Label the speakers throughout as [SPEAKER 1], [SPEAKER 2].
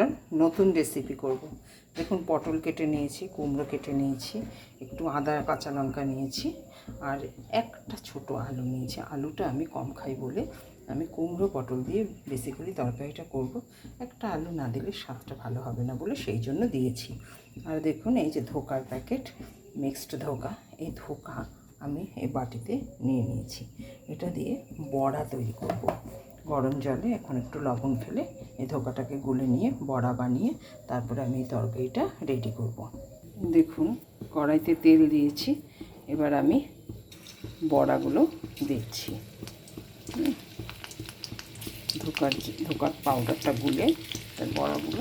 [SPEAKER 1] একটা নতুন রেসিপি করব। দেখুন, পটল কেটে নিয়েছি, কুমড়ো কেটে নিয়েছি, একটু আদা, কাঁচা লঙ্কা নিয়েছি, আর একটা ছোট আলু নিয়েছি আলুটা আমি কম খাই বলে আমি কুমড়ো, পটল দিয়ে বেসিক্যালি তরকারিটা করব একটা আলু না দিলে স্বাদটা ভালো হবে না বলে সেই জন্য দিয়েছি আর দেখুন, এই যে ধোকার প্যাকেট মিক্সড ধোকা, এই ধোকা আমি এই বাটিতে নিয়ে নিয়েছি এটা দিয়ে বড়া তৈরি করব। গরম জলে এখন একটু লবণ ফেলে এই ধোকাটাকে গুলে নিয়ে, বড়া বানিয়ে তারপরে আমি এই তরকারিটা রেডি করব। দেখুন, কড়াইতে তেল দিয়েছি, এবার আমি বড়াগুলো দিচ্ছি। ধোকার ধোকার পাউডারটা গুলে তার বড়াগুলো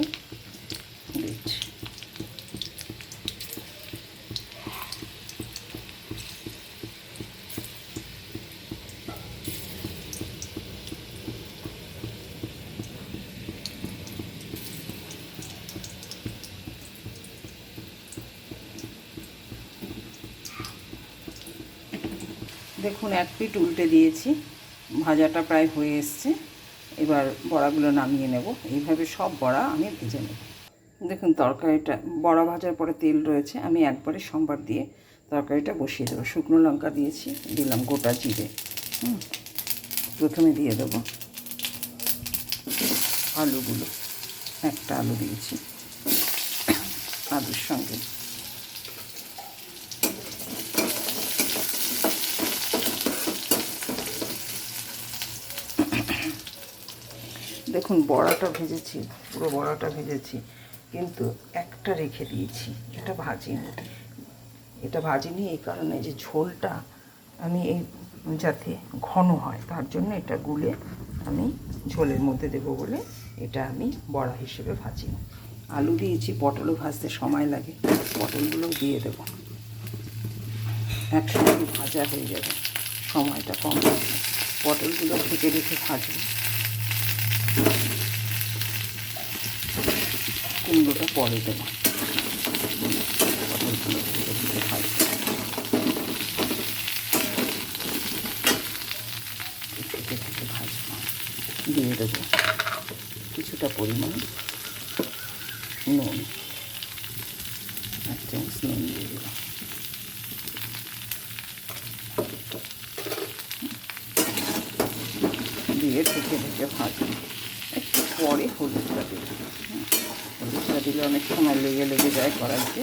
[SPEAKER 1] দেখুন, এক পিঠ উল্টে দিয়েছি। ভাজাটা প্রায় হয়ে এসছে। এবার বড়াগুলো নামিয়ে নেব। এইভাবে সব বড়া আমি ভেজে নেব। দেখুন, তরকারিটা, বড়া ভাজার পরে তেল রয়েছে। আমি একবারে সোমবার দিয়ে তরকারিটা বসিয়ে দেবো। শুকনো লঙ্কা দিয়েছি, দিলাম গোটা জিরে। হুম, প্রথমে দিয়ে দেবো আলুগুলো। একটা আলু দিয়েছি আলুর সঙ্গে। দেখুন, বড়াটা ভেজেছি, পুরো বড়াটা ভেজেছি, কিন্তু একটা রেখে দিয়েছি, এটা ভাজিনি। এটা ভাজিনি এই কারণে যে ঝোলটা আমি এই যাতে ঘন হয়, তার জন্য এটা গুলে আমি ঝোলের মধ্যে দেবো বলে এটা আমি বড়া হিসেবে ভাজি আলু দিয়েছি, পটলও ভাজতে সময় লাগে পটলগুলো দিয়ে দেবো। একসঙ্গে ভাজা হয়ে যাবে, সময়টা কম লাগবে। পটলগুলো ঢেকে রেখে ভাজবো। কুমড়োটা পরে দেবো। দিয়ে দেবো কিছুটা পরিমাণ নুন। এক চামচ নুন দিয়ে দিলাম দিয়ে ঢেকে ঢেকে ভাজবো। পরে হলুদটা হুম, হলুদটা দিলে অনেক সময় লেগে লেগে যায় কড়াইতে।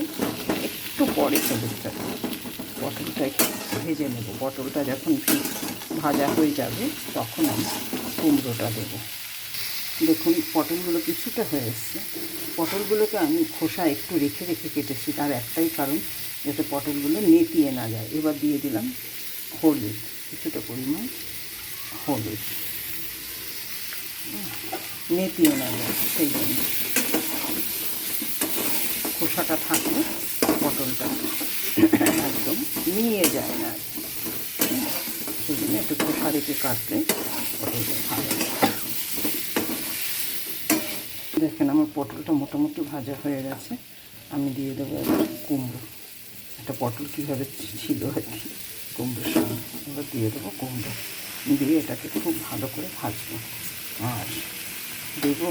[SPEAKER 1] একটু পরে হলুদটা দেবো পটলটা একটু ভেজে নেব। পটলটা যখন ভাজা হয়ে যাবে তখন আমি কুমড়োটা দেবো। দেখুন পটলগুলো কিছুটা হয়ে এসছে। পটলগুলোকে আমি খোসা একটু রেখে রেখে কেটেছি। তার একটাই কারণ যাতে পটলগুলো নেতিয়ে না যায়। এবার দিয়ে দিলাম হলুদ। কিছুটা পরিমাণ হলুদ। নেতিয়ে না সেই জন্য। খোসাটা থাকলে পটলটা একদম নিয়ে যায় না। সেই জন্য একটু খোসা রেখে কাটলে পটলটা ভালো দেখেন আমার পটলটা মোটামুটি ভাজা হয়ে গেছে। আমি দিয়ে দেবো কুমড়ো। একটা পটল কীভাবে ছিল আর কি, কুমড়োর সঙ্গে। দিয়ে দেবো কুমড়ো। দিয়ে এটাকে খুব ভালো করে ভাজবো। আর দেবো।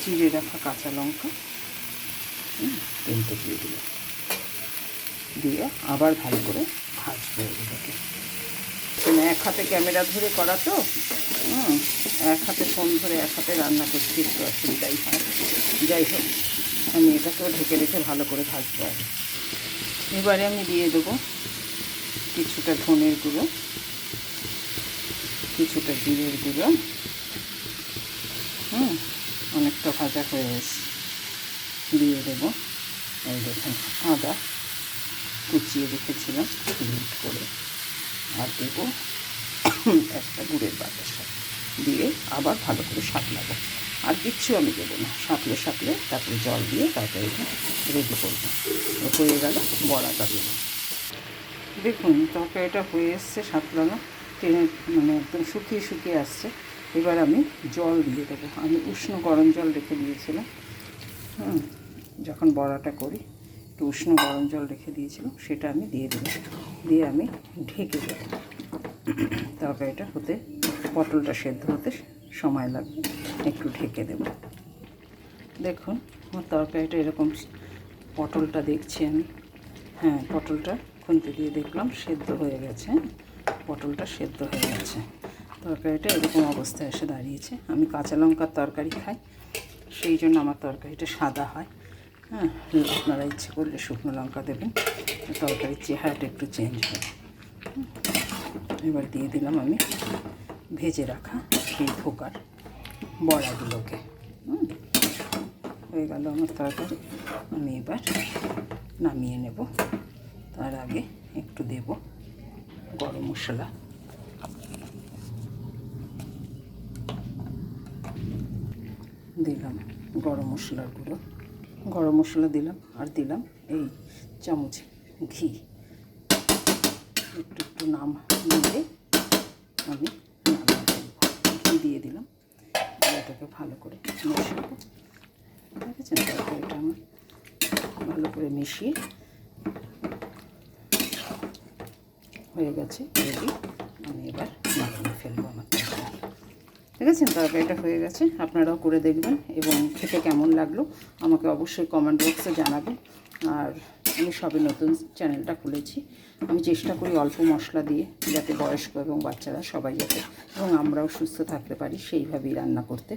[SPEAKER 1] চিড়ে রাখা কাঁচা লঙ্কা। তিনটে দিয়ে দিলাম দিয়ে আবার ভালো করে ভাজবো এগুলোকে মানে এক হাতে ক্যামেরা ধরে করা তো এক হাতে ফোন ধরে এক হাতে রান্না করতে একটু অসুবিধাই হয়। যাই হোক, আমি এটাকেও ঢেকে রেখে ভালো করে ভাজবো। আর এবারে আমি দিয়ে দেবো কিছুটা ধনের গুঁড়ো, কিছুটা জিরের গুঁড়ো। হুম, অনেকটা ভাজা হয়ে এসে দিয়ে দেবো। এই দেখুন, আদা কুচিয়ে রেখেছিলাম মিট করে। আর দেবো একটা গুড়ের বাতাসা দিয়ে আবার ভালো করে সাতলাবো। আর কিচ্ছু আমি দেবো না। সাঁতলে সাঁতলে তারপরে জল দিয়ে তরকারিটা রেডি করব। হয়ে গেল, বড়াটা দেবো। দেখুন, তরকারিটা হয়ে এসছে সাতলানো। টেনে মানে একদম শুকিয়ে শুকিয়ে আসছে। এবার আমি জল দিয়ে দেবো। আমি উষ্ণ গরম জল রেখে দিয়েছিলাম। হুম, যখন বড়াটা করি, একটু উষ্ণ গরম জল রেখে দিয়েছিলাম, সেটা আমি দিয়ে দেবো। দিয়ে আমি ঢেকে দেবো। তরকারিটা হতে, পটলটা সেদ্ধ হতে সময় লাগবে। একটু ঢেকে দেবো। দেখুন, আমার তরকারিটা এরকম পটলটা দেখছি আমি। হ্যাঁ পটলটা খুন্তি দিয়ে দেখলাম সেদ্ধ হয়ে গেছে? পটলটা সেদ্ধ হয়ে গেছে। তরকারিটা এরকম অবস্থায় এসে দাঁড়িয়েছে। আমি কাঁচা লঙ্কার তরকারি খাই, সেই জন্য আমার তরকারিটা সাদা হয়। হ্যাঁ আপনারা ইচ্ছে করলে শুকনো লঙ্কা দেবেন, তরকারির চেহারাটা একটু চেঞ্জ হুম। এবার দিয়ে দিলাম আমি ভেজে রাখা সেই ধোকার বড়াগুলোকে। হয়ে গেল আমার তরকারি। আমি এবার নামিয়ে নেব। তার আগে একটু দেব গরম মশলা। দিলাম গরম মশলার গুঁড়ো গরম মশলা দিলাম আর দিলাম এই চামচ ঘি। একটু একটু নাম দিয়ে আমি ঘি দিয়ে দিলাম। এটাকে ভালো করে মেশাবো। দেখেছেন তরকারিটা আমার ভালো করে মিশিয়ে হয়ে গেছে। আমি এবার নামিয়ে ফেলব আমার দেখেছেন? তরকারিটা হয়ে গেছে। আপনারাও করে দেখবেন এবং খেতে কেমন লাগল আমাকে অবশ্যই কমেন্ট বক্সে জানাবেন। আর আমি সবে নতুন চ্যানেলটা খুলেছি। আমি চেষ্টা করি অল্প মশলা দিয়ে যাতে বয়স্ক এবং বাচ্চারা সবাই যাতে এবং আমরাও সুস্থ থাকতে পারি সেইভাবেই রান্না করতে।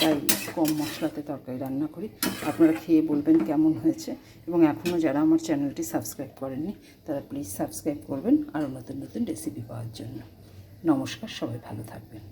[SPEAKER 1] তাই কম মশলাতে তরকারি রান্না করি। আপনারা খেয়ে বলবেন কেমন হয়েছে এবং এখনও যারা আমার চ্যানেলটি সাবস্ক্রাইব করেননি, তারা প্লিজ সাবস্ক্রাইব করবেন আরও নতুন নতুন রেসিপি পাওয়ার জন্য। নমস্কার, সবাই ভালো থাকবেন।